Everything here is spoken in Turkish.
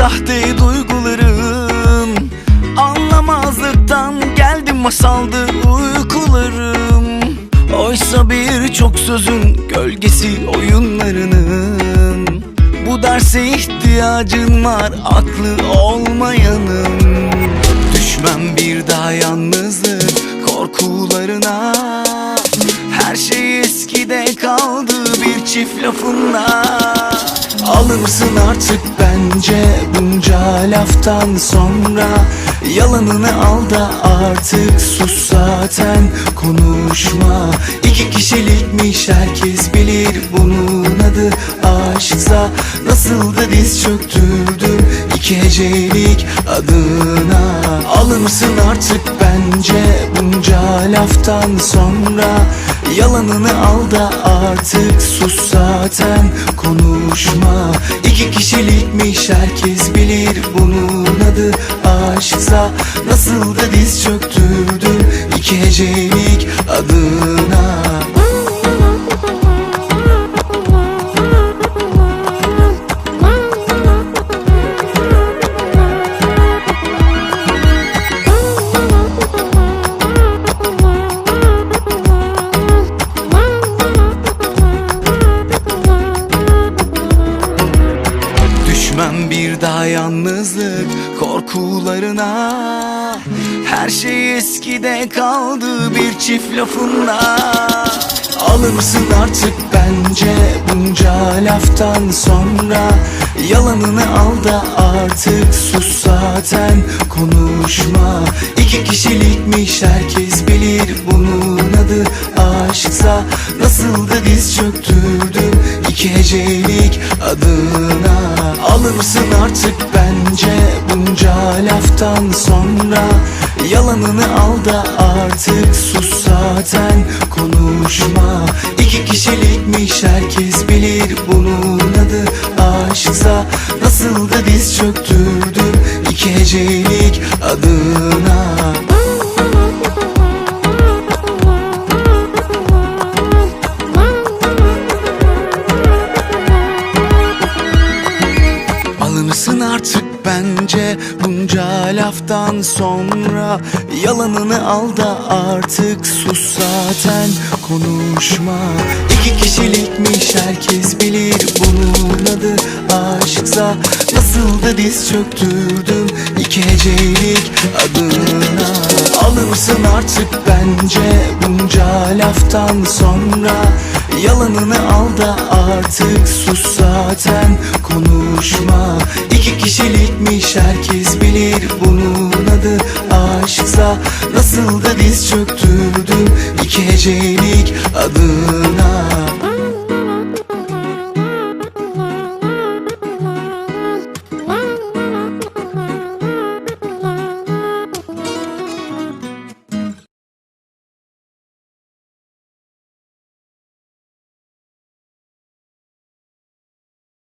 sahte duygularım? Anlamazlıktan geldim masaldı uykularım. Oysa birçok sözün gölgesi oyunlarının. Bu derse ihtiyacın var aklı olmayanın. Düşmem bir daha yalnızlık korkularına. Her şey eskide kaldı bir çift lafınla Alır mısın artık bence bunca laftan sonra? Yalanını al da artık sus zaten konuşma. İki kişilikmiş herkes bilir bunun adı aşksa. Nasıl da diz çöktürdüm iki hecelik adına. Alır mısın artık bence bunca laftan sonra? Yalanını al da artık sus zaten konuşma. İki kişilikmiş herkes bilir bunun adı aşksa. Nasıl da diz çöktürdüm iki hecelik adına yalnızlık korkularına. Her şey eskide kaldı bir çift lafınla. Alır mısın artık bence bunca laftan sonra? Yalanını al da artık sus zaten konuşma. İki kişilikmiş herkes bilir bunun adı. Aşksa Nasıl da diz çöktürdüm iki hecelik adına Alır mısın artık bence bunca laftan sonra? Yalanını al da artık sus zaten konuşma. İki kişilikmiş herkes bilir bunun adı aşksa. Nasıl da diz çöktürdüm iki hecelik adına bence bunca laftan sonra Yalanını al da artık sus zaten konuşma. İki kişilikmiş herkes bilir bunun adı. Aşksa Nasıl da diz çöktürdüm iki hecelik adına. Alınırsın artık bence bunca laftan sonra Yalanını al da artık sus zaten konuşma. İki kişilikmiş herkes bilir bunun adı. Aşksa Nasıl da diz çöktürdüm iki hecelik adına